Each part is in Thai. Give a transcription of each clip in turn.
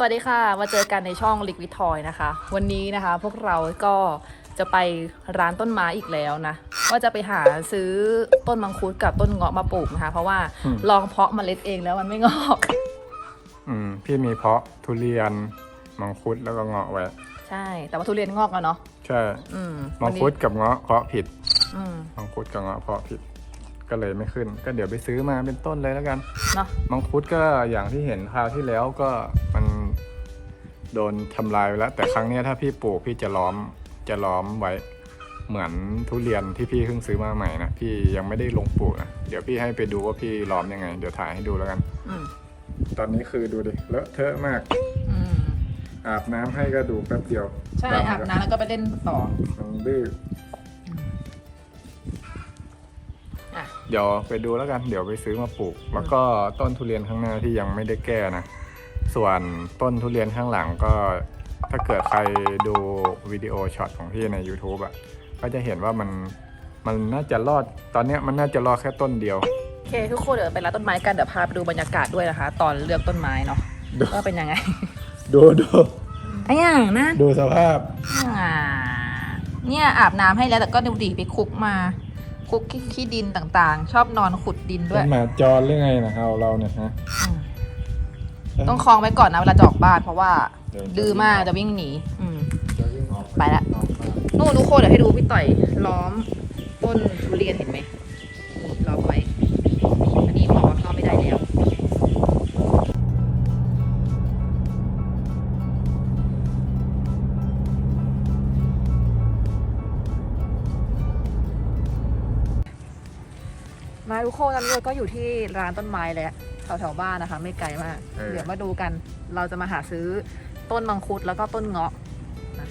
สวัสดีค่ะ มาเจอกันในช่อง Liquid Toy นะคะ วันนี้นะคะพวกเราก็จะไปร้านต้นไม้อีกแล้วนะ ว่าจะไปหาซื้อต้นมังคุดกับต้นเงาะมาปลูกนะคะ เพราะว่าอืม ลองเพาะเมล็ดเองแล้วมันไม่งอก อืมพี่มีเพาะทุเรียน มังคุดแล้วก็เงาะไว้ ใช่ แต่ว่าทุเรียนงอกแล้วเนาะใช่ อืมมังคุดกับเงาะเพาะผิด อืมมังคุดกับเงาะเพาะผิด ก็เลยไม่ขึ้น ก็เดี๋ยวไปซื้อมาเป็นต้นเลยแล้วกัน เนาะมังคุดก็อย่างที่เห็นคราวที่แล้วก็มัน โดนทำลายไปแล้ว แต่ครั้งเนี้ยถ้าพี่ปลูกพี่จะล้อมจะล้อมไว้เหมือนทุเรียนที่พี่เพิ่งซื้อมาใหม่นะพี่ยังไม่ได้ลงปลูกนะเดี๋ยวพี่ให้ไปดูว่าพี่ล้อมยังไง เดี๋ยวถ่ายให้ดูแล้วกัน อืมตอนนี้คือดูดิเลอะเทอะมาก อืมอาบน้ำให้ก็ดูแป๊บเดียวใช่อาบน้ำแล้วก็ไปเล่นต่อมันดื้ออะเดี๋ยวไปดูแล้วกัน เดี๋ยวไปซื้อมาปลูก แล้วก็ต้นทุเรียนข้างหน้าที่ยังไม่ได้แก้นะ ส่วนต้นทุเรียนข้างหลังก็ถ้าเกิดใครดูวิดีโอช็อตของพี่ใน YouTube อะ ก็จะเห็นว่ามันมันน่าจะรอดตอนเนี้ยมันน่าจะรอดแค่ต้นเดียว โอเคทุกคนเดี๋ยวไปร้านต้นไม้กันเดี๋ยวพาไปดูบรรยากาศด้วยนะคะ ตอนเลือกต้นไม้เนาะดูว่าเป็นยังไง ดูดูไอ้อย่างนะดูสภาพอ่าเนี่ยอาบน้ำให้แล้วแต่ก็ดูดีไปคลุกมาคลุกขี้ดินต่างๆ ชอบนอนขุดดินด้เป็วยนหมาจรหรือไงนะเราเราเนี่ยฮะอืม ต้องคลองไว้ก่อนนะเวลาจะออกบ้านเพราะว่าเดี๋ยวดื้อมากจะวิ่งหนี อืม จะวิ่งออกไปละออกมานู่นทุกคนเดี๋ยวให้ดูพี่ต่อยล้อมต้นทุเรียนเห็นไหมล้อมไว้อันนี้บอกว่าเข้าไม่ได้แล้ว มาทุกคนตอนนี้เราก็อยู่ที่ร้านต้นไม้แล้ว แถวแถวๆบ้านนะคะ ไม่ไกลมากเดี๋ยวมาดูกัน เราจะมาหาซื้อต้นมังคุดแล้วก็ต้นเงาะนะ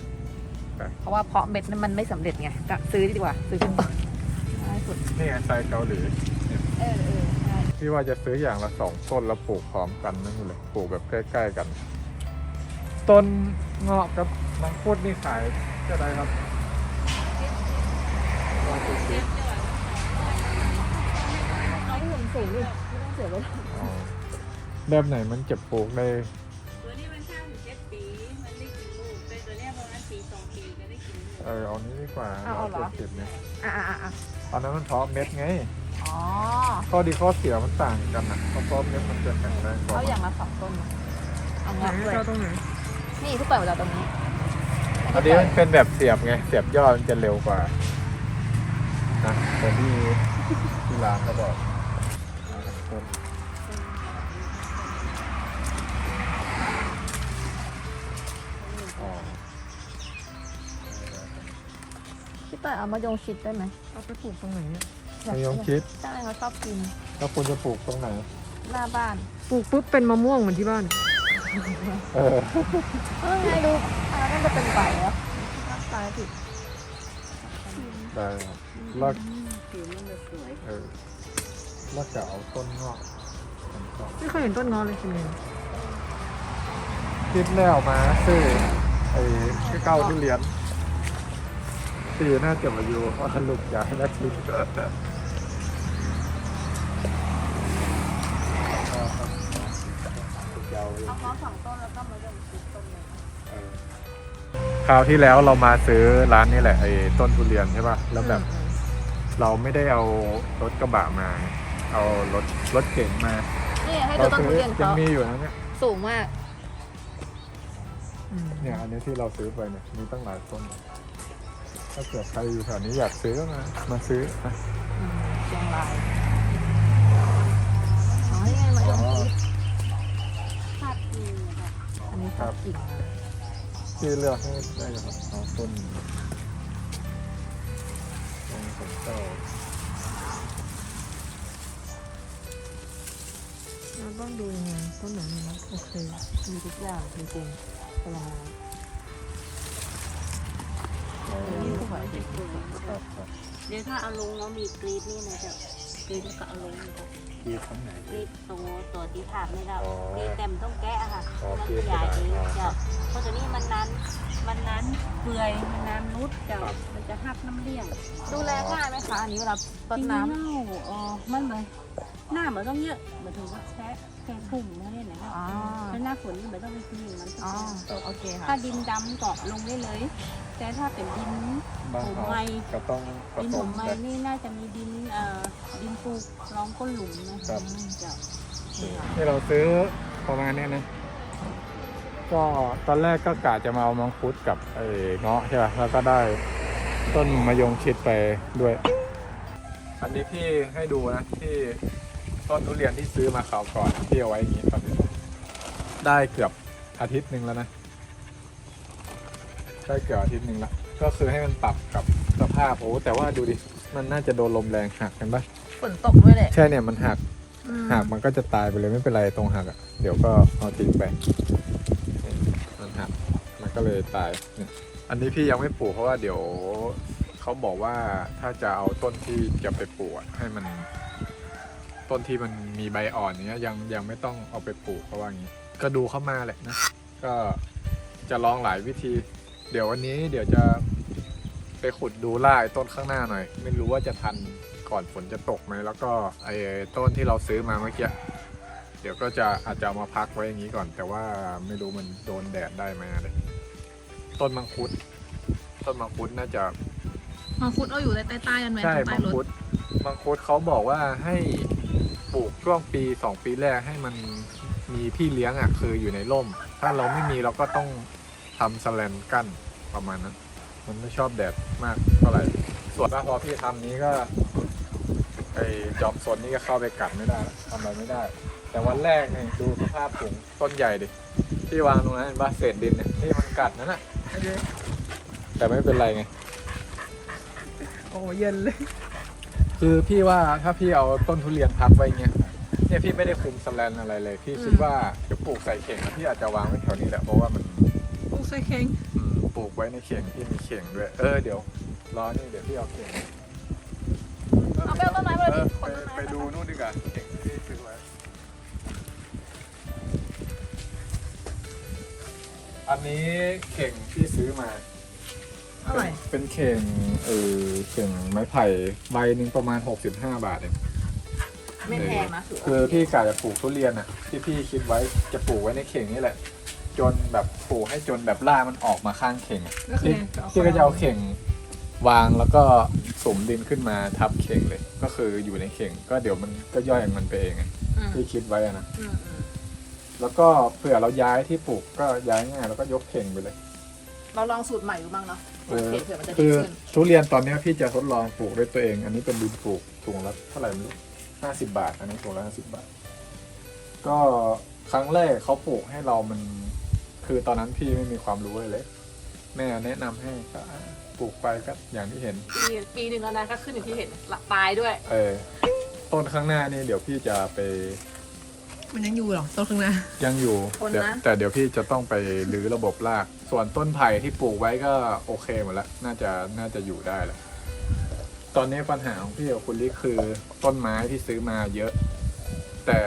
เพราะว่าเพาะเม็ดนั้นมันไม่สำเร็จไงก็ซื้อดีกว่า ซื้อเป็นต้นง่ายสุดนี่ไงไซส์เกาหลีเออเออใช่พี่ว่าจะซื้ออย่างละสองต้นแล้วปลูกพร้อมกันนั่นเลยปลูกแบบใกล้ๆกัน ต้นเงาะกับมังคุดนี่ขายจะได้ครับเอาที่ผมสูงดิไม่ต้อง เสียเวลาอ๋อแบบไหนมันจะปลูกได้ ตัวนี้มันข้ามถึงเจ็ดปี มันได้กินลูกแต่ตัวเนี้ยประมาณปีสองปีก็ได้กินลูกเออเอานี้ดีกว่าเอาเอาเหรอจ็ดสิบเนี่ยอะอะอะอะตอนนั้นมันเพาะเม็ดไง อ๋อข้อดีข้อเสียมันต่างกันนะเพราะเพาะเม็ดมันจะแข็งแรงกว่าเอาอย่างละสองต้นนะเอาเงาะด้วยเจ้าตรงไหนนี่ทุกคนเวลาตรงนี้อันนี้มันเป็นแบบเสียบไง เสียบยอดมันจะเร็วกว่านะแต่ที่ที่ร้านก็บอก พี่ต่อยเอามายงชิดได้ไหมเอาไปปลูกตรงไหนเนี่ยอยากมะยงชิด ใช่เขาชอบกิน แล้วคุณจะปลูกตรงไหน หน้าบ้านปลูกปุ๊บเป็นมะม่วงเหมือนที่บ้าน เออเออไงดูอันนั้นจะเป็นใบแล้วตายผิดได้ครับแล้วผิวมันจะสวยเออแล้วจะเอาต้นงอกผมก็ไม่เคยเห็นต้นงอเลยจริงคิดแล้วมาซื้อไอ้เก้าทุเรียน ตีน่าจะมาอยู่เพราะลูกอยากให้ได้กินเอาเงาะสองต้นแล้วก็มายงชิดต้นหนึงคราวที่แล้วเรามาซื้อร้านนี้แหละไอ้ต้นทุเรียนใช่ป่ะแล้วแบบอืมเราไม่ได้เอารถกระบะมา เอารถรถเก๋งมานี่ให้ดูเราต้นซื้ทุอเรียนยัเขางมีอยู่นะเนี่ยสูงมาก เนี่ยอันนี้ที่เราซื้อไปเนี่ยมีตั้งหลายต้น ถ้าเกิดใครอยู่แถวนี้อยากซื้อก็มามาซื้อนะเชียงรายอ๋อนี่ไงมายงชิดภาพจริงแบบอันนี้ชอบกิ่งนะที่เลือกให้ได้เลยครับเอาต้นต้นสมเจ้าเราต้องดูยังไงต้นไหนมันโอเคมีทุกอย่างจริงๆผลไม้ เอานี่สวยจริงครับครับเดี๋ยวถ้าเอาลงเนาะมีกรีดนี่นะจะกรีดแล้วก็เอาลงนะคะที่ข้างไหนกรีดตรงตัวที่ถาบไม่ได้อ๋อกรีดแต่มนต้องแกะอะค่ะอ๋อมันกรีดใหญ่ไม่ได้อ๋อจะเพราะตัวนี้มันนั้น มันนั้นเปื่อยมันนั้นนุดจะมันจะหักน้ำเลี้ยงดูแลง่ายไหมคะ อันนี้เวลาต้นจริงน้ำๆเน่าอ๋อมันเลยหน้ามันต้องเยอะเหมือนถึงว่าแช่แค่ทุ่มไม่ได้นะครับอ๋อแล้วหน้าฝนนี่มันต้องไปทิ้งมันอ๋อโอเคถ้าค่ะดินดำเกาะลงได้เลย แต่ถ้าเป็นดินบ้านผมเขาไม้ก็ต้องผดินสผมมไม้กันนี่น่าจะมีดินเอ่อดินปลูกรองก้นหลุมนะครับเจ้าที่เราซื้อประมาณเนี้ยนะ ก็ตอนแรกก็กะจะมาเอามังคุดกับไอ้เงาะใช่ป่ะ แล้วก็ได้ต้นมะยงชิดไปด้วย อันนี้พี่ให้ดูนะที่ต้นทุเรียนที่ซื้อมาคราวก่อนที่เอาไว้อย่างนี้ตอนนี้ได้เกือบอาทิตย์หนึ่งแล้วนะ ได้เกือบอาทิตย์หนึ่งละก็คือให้มันปรับกับสภาพโอ้แต่ว่าดูดิมันน่าจะโดนลมแรงหักกันปะฝนตกด้วยแหละใช่เนี่ยมันหักอืมหากมันก็จะตายไปเลยไม่เป็นไรตรงหักอะเดี๋ยวก็เอาทิ้งไปนี่มันหักมันก็เลยตายเนี่ยอันนี้พี่ยังไม่ปลูกเพราะว่าเดี๋ยวเขาบอกว่าถ้าจะเอาต้นที่จะไปปลูกอะให้มัน ต้นที่มันมีใบอ่อนเนี้ยยังยังไม่ต้องเอาไปปลูกเพราะว่างี้ ก็ดูเข้ามาแหละนะ ก็จะลองหลายวิธี เดี๋ยววันนี้เดี๋ยวจะไปขุดดูล่าไอ้ต้นข้างหน้าหน่อย ไม่รู้ว่าจะทันก่อนฝนจะตกไหมแล้วก็ไอ้ต้นที่เราซื้อมาเมื่อกี้เดี๋ยวก็จะอาจจะเอามาพักไว้อย่างนี้ก่อน แต่ว่าไม่รู้มันโดนแดดได้ไหมอะไรต้นมังคุด ต้นมังคุดน่าจะมังคุดเอาอยู่ใต้ๆกันไหมใช่ใต้มังรถคุดมังคุดเขาบอกว่าให้ปลูกช่วงปีสองปีแรกให้มันมีพี่เลี้ยงอะคืออยู่ในร่ม ถ้าเราไม่มีเราก็ต้อง ทำสแลนกั้นประมาณนั้น มันไม่ชอบแดดมากเท่าไหร่ ส่วนว่าพอพี่ทำนี้ก็ไอจอมซนนี่ก็เข้าไปกัดไม่ได้ละทำอะไรไม่ได้ แต่วันแรกเนี่ยดูสภาพถุงต้นใหญ่ดิที่วางตรงนั้นเห็นปะเศษดินเนี่ยที่มันกัดนั่นน่ะแต่ไม่เป็นไรไง โอ้เย็นเลย คือพี่ว่าถ้าพี่เอาต้นทุเรียนพักไว้เงี้ยเนี่ยพี่ไม่ได้คุมสแลนอะไรเลย พี่คิดว่าเดี๋ยวปลูกใส่เข่งแล้วพี่อาจจะวางไว้แถวนี้แหละเพราะว่ามันปลูก ใส่เข่งอืมปลูกไว้ในเข่งที่มีเข่งด้วย เออเดี๋ยวรอนี่เดี๋ยวพี่เอาเข่งเอาไปเอาต้นไม้มาเอเลยอดิขไปนต้นไม้ไปดูนู่นดีกว่าเข่งที่พี่ซื้อไว้อันนี้เข่งที่ซื้อมาเท่าไหร่เป็นเข่งเออเข่งไม้ไผ่ใบหนึ่งประมาณ 65 บาทเอง ไม่แพงนะถือคือพี่กะจะปลูกทุเรียนอะที่พี่คิดไว้จะปลูกไว้ในเข่งนี่แหละ จนแบบปลูกให้จนแบบล่ากมันออกมาข้างเข่งอะก็คือพี่พี่ก็จะเอาเข่งวางแล้วก็สมดินขึ้นมาทับเข่งเลย ก็คืออยู่ในเข่ง ก็เดี๋ยวมันก็ย่อยของมันไปเองไงอืมที่คิดไว้อะนะ อืมอืมแล้วก็เผื่อเราย้ายที่ปลูกก็ย้ายง่ายแล้วก็ยกเข่งไปเลย เราลองสูตรใหม่ดูบ้างเนาะเออเผื่อมันจะดีคือขึ้นทุเรียนตอนเนี้ยพี่จะทดลองปลูกด้วยตัวเอง อันนี้เป็นดินปลูกถุงละเท่าไหร่ไม่รู้ห้าสิบาท อันนี้ถุงละห้าสิบาท ก็ครั้งแรกเขาปลูกให้เรามัน คือตอนนั้นพี่ไม่มีความรู้เลยแม่แนะนำให้ก็อะปลูกไปก็อย่างที่เห็น ปีปีหนึ่งแล้วนะก็ขึ้นอย่างที่เห็นละตายด้วย เออต้นข้างหน้านี่เดี๋ยวพี่จะไปมันยังอยู่เหรอต้นข้างหน้า ยังอยู่คนนะ เดี๋ยวแต่เดี๋ยวพี่จะต้องไปรื้อระบบราก ส่วนต้นไผ่ที่ปลูกไว้ก็โอเคหมดแล้ว น่าจะน่าจะอยู่ได้แล้วตอนนี้ปัญหาของพี่กับคุณลิคือต้นไม้ที่ซื้อมาเยอะ แต่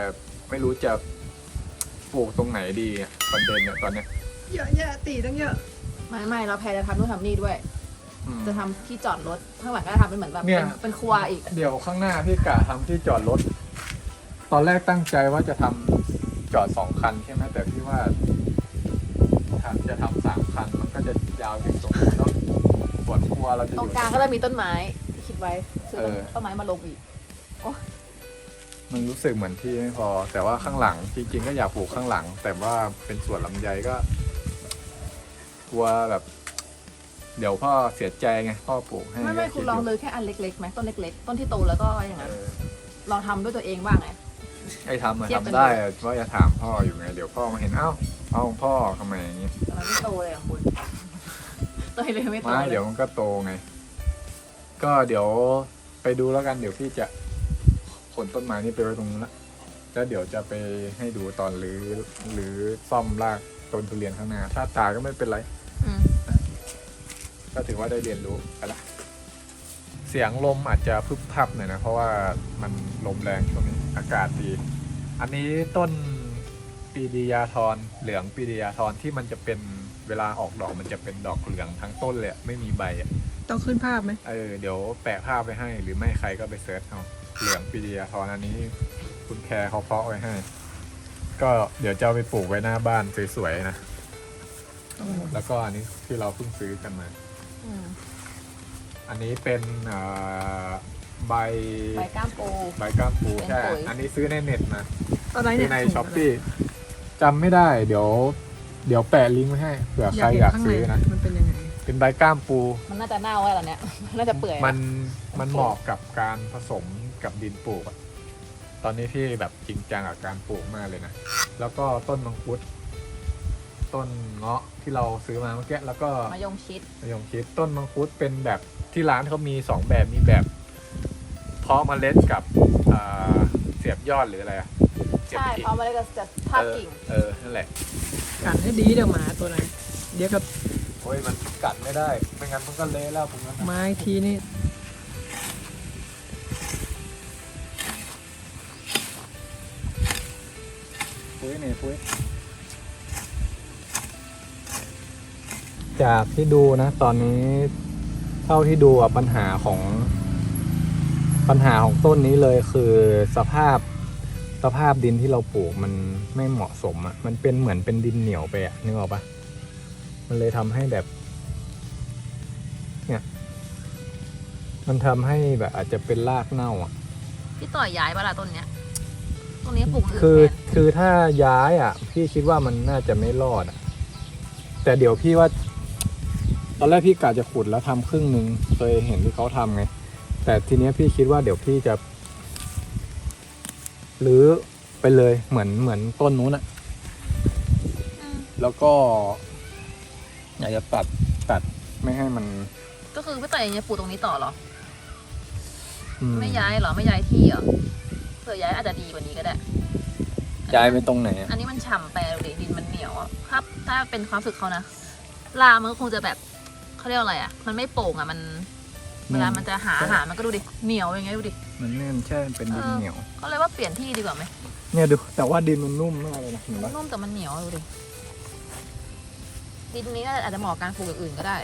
ไม่รู้จะปลูกตรงไหนดีอะประเด็นเนี่ยตอนเนี้ย เยอะแยะตีตั้งเยอะ ไม่ไม่เราแพลจะทำนู่นทำนี่ด้วย อืม จะทำที่จอดรถข้างหลังก็จะทำเป็นเหมือนแบบเนี่เป็ยนเป็นครัวอีก เดี๋ยวข้างหน้าพี่กะทำที่จอดรถ ตอนแรกตั้งใจว่าจะทำจอดสองคันใช่ไหมแต่พี่ว่าถ้าจะทำสามคันมันก็จะยาวถึงตรงนี้นเนาะส่วนครัวเราจะอตรงยู่กลางก็จะมีต้นไม้ที่คิดไว้ซื้อต้นเออ ต้นไม้มาลงอีกมันรู้สึกเหมือนที่ไม่พอ แต่ว่าข้างหลังจริงๆก็อยากปลูกข้างหลัง แต่ว่าเป็นสวนลำไยก็ กลัวแบบ เดี๋ยวพ่อเสียใจไงพ่อปลูกให้ไม่ไม่ก็คุณดลองยู่เลยแค่อันเล็กๆไหมต้นเล็กๆ ต้นที่โตแล้วก็อย่างเอนั้นอลองทำด้วยตัวเองบ้างไง ไอ้ทำอะเทียบกันทำได้อะว่าจะถามพ่ออยู่ไง เดี๋ยวพ่อมาเห็นเอ้าเอาพ่อทำไมอย่างงี้แต่มันไม่โตเลยอะคุณตัวเลยไม่โตไม่ลเดี๋ยวมันก็โตไง ก็เดี๋ยวไปดูแล้วกัน เดี๋ยวพี่จะขนต้นไม้นี่ไปไว้ตรงนู้นละแล้วเดี๋ยวจะไปให้ดูตอนรื้อหรือซ่อมรากต้นทุเรียนข้างหน้าถ้าตายก็ไม่เป็นไรอืม ก็ถือว่าได้เรียนรู้ไปละเสียงลมอาจจะพึบพับหน่อยนะ เพราะว่ามันลมแรงช่วงนี้อากาศดี อันนี้ต้นปีดียาทรเหลืองปีดียาทรที่มันจะเป็นเวลาออกดอกมันจะเป็นดอกเหลืองทั้งต้นเลยอะไม่มีใบอะต้องขึ้นภาพไหมเออเดี๋ยวแปะภาพไปให้ หรือไม่ใครก็ไปเซิร์ชเอาเหลืองปีดียาทรอันนี้คุณแคร์เขาเพาะไว้ให้ ก็เดี๋ยวจะเอาไปปลูกไว้หน้าบ้านสวยๆนะ แล้วก็อันนี้ที่เราเพิ่งซื้อกันมา อืมอันนี้เป็นเอ่อใบใบก้ามปูใบก้ามปูเป็นใช่ปุ๋ยอันนี้ซื้อในเน็ตนะอะไรซื้เนี่อยในช้อปปี้จำไม่ได้ เดี๋ยว เดี๋ยวแปะลิงก์ไว้ให้เผื่อใครอยากซื้อนะ มันเป็นยังไง เป็นใบก้ามปู มันน่าจะเน่าแล้วล่ะเนี่ย น่าจะเปื่อย มันโอเคมันเหมาะกับการผสมกับดินปลูกอะตอนนี้พี่แบบจริงจังกับการปลูกมากเลยนะ แล้วก็ต้นมังคุด ต้นเงาะ ที่เราซื้อมาเมื่อกี้แล้วก็มายงชิดมะยงชิดต้นมังคุดเป็นแบบที่ร้านเขามีสองแบบมีแบบเพาะเมล็ดกับอ่าเสียบยอดหรืออะไรอะเสียบใช่กิ่งเพราะมันเลยจะทาบเออกิ่งเออนั่นแหละ กัดให้ดีเดี๋ยวหมาตัวนั้นเดี๋ยวกับโอ้ยมันกัดไม่ได้ไม่งั้นมันก็เละแล้วตรงนั้นน่ะไม้ทีนี่ปุ้ยนี่ปุ้ย จากที่ดูนะ ตอนนี้เท่าที่ดูอะปัญหาของปัญหาของต้นนี้เลยคือสภาพสภาพดินที่เราปลูกมันไม่เหมาะสมอะมันเป็นเหมือนเป็นดินเหนียวไปอะนึกออกปะมันเลยทำให้แบบ เนี่ย มันทำให้แบบอาจจะเป็นรากเน่าอะพี่ต่อยย้ายปะล่ะต้นเนี้ยต้นนี้ปลูกคืออื่นแทนคือถ้าย้ายอะ พี่คิดว่ามันน่าจะไม่รอดอะ แต่เดี๋ยวพี่ว่า ตอนแรกพี่กะจะขุดแล้วทำครึ่งหนึ่งเคยเห็นที่เขาทำไง แต่ทีเนี้ยพี่คิดว่าเดี๋ยวพี่จะรื้อไปเลยเหมือนเหมือนต้นนู้นอะอืมแล้วก็อยากจะตัดตัดไม่ให้มัน ก็คือพี่ต่อยยังจะปลูกตรงนี้ต่อเหรออืไม่ย้ายเหรอไม่ย้ายที่เหรอเผื่อย้ายอาจจะดีกว่านี้ก็ได้ ย้ายไปตรงไหนอะอันนี้มันฉ่ำไปดูดิดินมันเหนียวอะถ้าถ้าเป็นความรู้สึกเขานะลามันก็คงจะแบบ เขาเรียกว่าอะไรอะ มันไม่โป่งอะมันเวลามันจะหาอาหารมันก็ดูดิเหนียวอย่างเงี้ยดูดิมันแน่นใช่เป็นดินเออเหนียว ก็เลยว่าเปลี่ยนที่ดีกว่าไหมเนี่ยดูแต่ว่าดินมันนุ่มมากเลยนะเห็นมัปะนนุ่มแต่มันเหนียวดูดิดินนี้น่าจะอาจจะเหมาะกับการปลูกอย่างอื่นก็ได้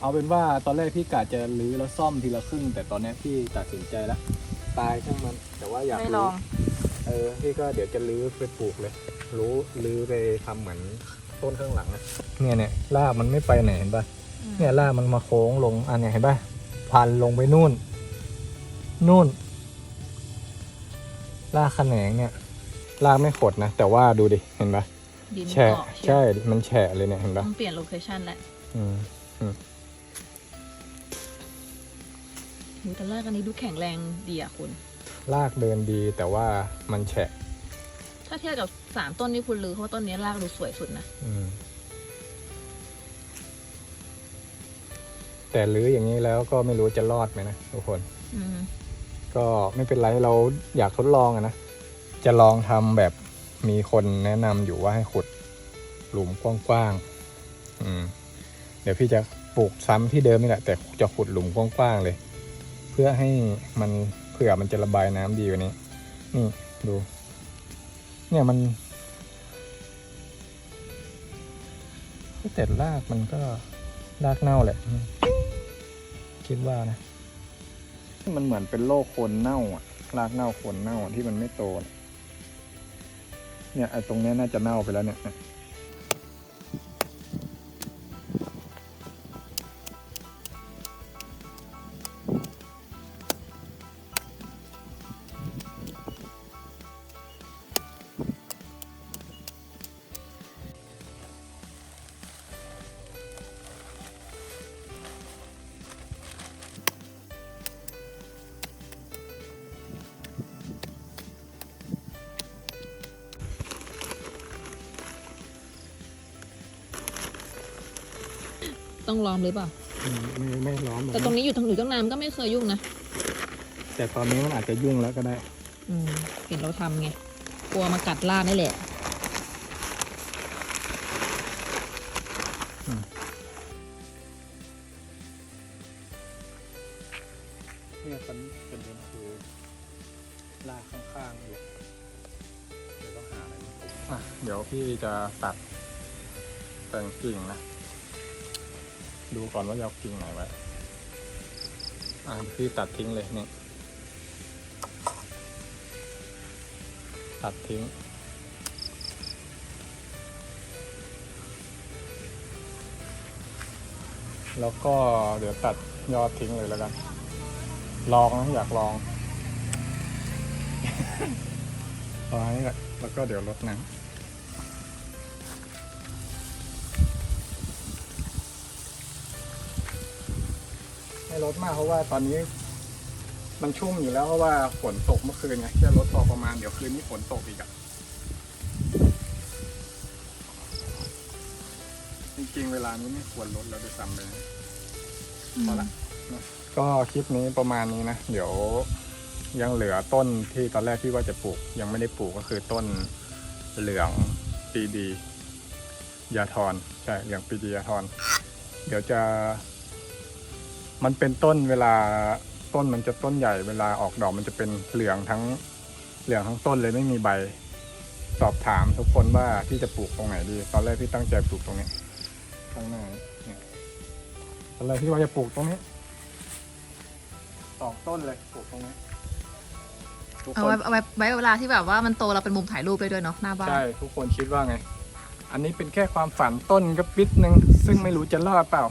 เอาเป็นว่าตอนแรกพี่กะจะรื้อแล้วซ่อมทีละครึ่ง แต่ตอนเนี้ยพี่ตัดสินใจแล้วตายช่างมัน แต่ว่าอยากไม่ลรู้องเออพี่ก็เดี๋ยวจะรื้อไปปลูกเลย รู้รื้อไปทำเหมือน ต้นข้างหลังนะเนี่ยเนี่ยรากมันไม่ไปไหนเห็นปะเนี่ยรากมันมาโค้งลงอันเนี้ยเห็นปะพันลงไปนู่น นู่นรากแขนงเนี่ยรากไม่ขดนะ แต่ว่าดูดิเห็นปะดินแฉะเกาะเชียวใช่มันแฉะเลยเนี่ยเห็นต้ปะองเปลี่ยนโลเคชั่นแล้วอืมหูแต่แรกอันนี้ดูแข็งแรงดีอะคุณ รากเดินดีแต่ว่ามันแฉะ ถ้าเทียบกับ สามต้นที่คุณลือเพราะว่าต้นนี้รากดูสวยสุดนะอืม แต่รื้ออย่างนี้แล้วก็ไม่รู้จะรอดไหมนะทุกคน อืมก็ไม่เป็นไรเราอยากทดลองอะนะ จะลองทำแบบมีคนแนะนำอยู่ว่าให้ขุดหลุมกว้างๆอืม เดี๋ยวพี่จะปลูกซ้ำที่เดิมนี่แหละแต่จะขุดหลุมกว้างๆเลย เพื่อให้มันเผื่อมันจะระบายน้ำดีกว่านี้ นี่ดู เนี่ยมันแต่รากมันก็รากเน่าแหละ คิดว่านะ มันเหมือนเป็นโรคโคนเน่าอะรากเน่าโคนเน่าที่มันไม่โต เนี่ยไอ้ตรงนี้น่าจะเน่าไปแล้วเนี่ย ต้องล้อมหรือเปล่าไม่ไม่ร้อนหรอกแต่ตรงนี้อยู่ทางหรือตั้งนานก็ไม่เคยยุ่งนะแต่ตอนนี้มันอาจจะยุ่งแล้วก็ได้ อืมเห็นเราทำไงกลัวมากัดล่ากนี่แหละเนี่ยตอนนี้ประเด็นคือลากข้างๆอยู่เดี๋ยวต้องหาอะไรมาปลูกอะเดี๋ยวพี่จะตัดแต่งกิ่งนะ ดูก่อนว่าจะเอากิ่งไหนไว้อะพี่ตัดทิ้งเลยเนี่ย ตัดทิ้ง แล้วก็เดี๋ยวตัดยอดทิ้งเลยแล้วกัน ลองนะอยากลองเอาไว้ก่อนแล้วก็เดี๋ยวลดน้ำ ลดมากเพราะว่าตอนนี้ มันชุ่มอยู่แล้วเพราะว่าฝนตกเมื่อคืนไงแค่ลดพอประมาณเดี๋ยวคืนนี้ฝนตกอีกอะจริงๆเวลานี้ไม่ควรลดแล้วด้วยซ้ำเลยพอละก็คลิปนี้ประมาณนี้นะ เดี๋ยวยังเหลือต้นที่ตอนแรกที่ว่าจะปลูก ยังไม่ได้ปลูกก็คือต้นเหลืองปีดียาทรใช่เหลืองปีดียาทรเดี๋ยวจะ มันเป็นต้นเวลาต้นมันจะต้นใหญ่เวลาออกดอกมันจะเป็นเหลืองทั้งเหลืองทั้งต้นเลยไม่มีใบ สอบถามทุกคนว่าที่จะปลูกตรงไหนดี ตอนแรกพี่ตั้งใจปลูกตรงนี้ข้างหน้านี่เนี่ยตอนแรกพี่ว่าจะปลูกตรงนี้สองต้นเลยปลูกตรงนี้ทุกเอาคนไว้เอาไว้ไว้เวลาที่แบบว่ามันโตเราเป็นมุมถ่ายรูปได้ด้วยเนาะหน้าบ้านใช่ทุกคนคิดว่าไง อันนี้เป็นแค่ความฝันต้นก็ปิดหนึ่งซึ่งไม่รู้จะรอดเปล่า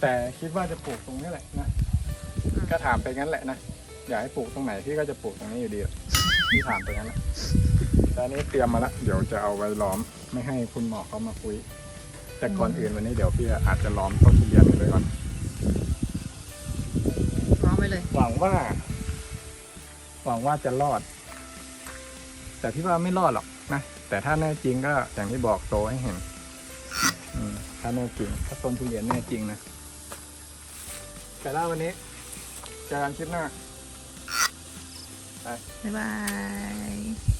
แต่คิดว่าจะปลูกตรงนี้แหละนะก็ถามไปงั้นแหละนะอยากให้ปลูกตรงไหนพี่ก็จะปลูกตรงนี้อยู่ดีอะพี่ถามไปงั้นแหละแต่อันนี้เตรียมมาละเดี๋ยวจะเอาไว้ล้อมไม่ให้คุณหมอเขามาคุย แต่ก่อนอื่นวันนี้เดี๋ยวพี่อาจจะล้อมต้นทุเรียนไปเลยก่อน พร้อมไปเลย หวังว่า หวังว่าจะรอด แต่พี่ว่าไม่รอดหรอกนะ แต่ถ้าแน่จริงก็อย่างที่บอกโตให้เห็นอืมถ้าแน่จริง ถ้าต้นทุเรียนแน่จริงนะ แต่ละวันนี้เจอกันคลิปหน้า บ๊ายบาย